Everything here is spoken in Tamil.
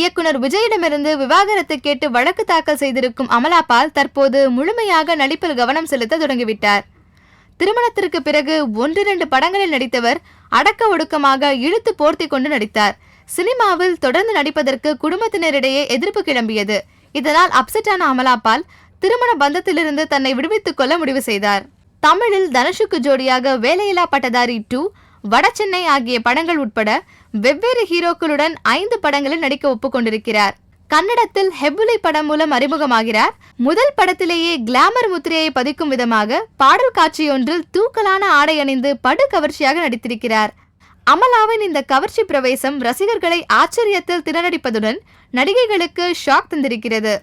இயக்குனர் விஜயிடமிருந்து விவாகரத்து கேட்டு வழக்கு தாக்கல் செய்திருக்கும் அமலாபால் தற்போது முழுமையாக நடிப்பில் கவனம் செலுத்த தொடங்கிவிட்டார். திருமணத்திற்கு பிறகு ஒன்றிரண்டு படங்களில் நடித்தவர் அடக்க ஒடுக்கமாக இழுத்து போர்த்தி கொண்டு நடித்தார். சினிமாவில் தொடர்ந்து நடிப்பதற்கு குடும்பத்தினரிடையே எதிர்ப்பு கிளம்பியது. இதனால் அப்செட்டான அமலாபால் திருமண பந்தத்திலிருந்து தன்னை விடுவித்துக் கொள்ள முடிவு செய்தார். தமிழில் தனுஷுக்கு ஜோடியாக வேலையில்லா பட்டதாரி டூ வடசென்னை ஆகிய படங்கள் உட்பட வெவ்வேறு ஹீரோக்களுடன் ஐந்து படங்களில் நடிக்க ஒப்புக்கொண்டிருக்கிறார். கன்னடத்தில் ஹெபுலை படம் மூலம் அறிமுகமாகிறார். முதல் படத்திலேயே கிளாமர் முத்திரையை பதிக்கும் விதமாக பாடல் காட்சியொன்றில் தூக்கலான ஆடை அணிந்து படு கவர்ச்சியாக நடித்திருக்கிறார். அமலாவின் இந்த கவர்ச்சி பிரவேசம் ரசிகர்களை ஆச்சரியத்தில் திணறடிப்பதுடன் நடிகைகளுக்கு ஷாக் தந்திருக்கிறது.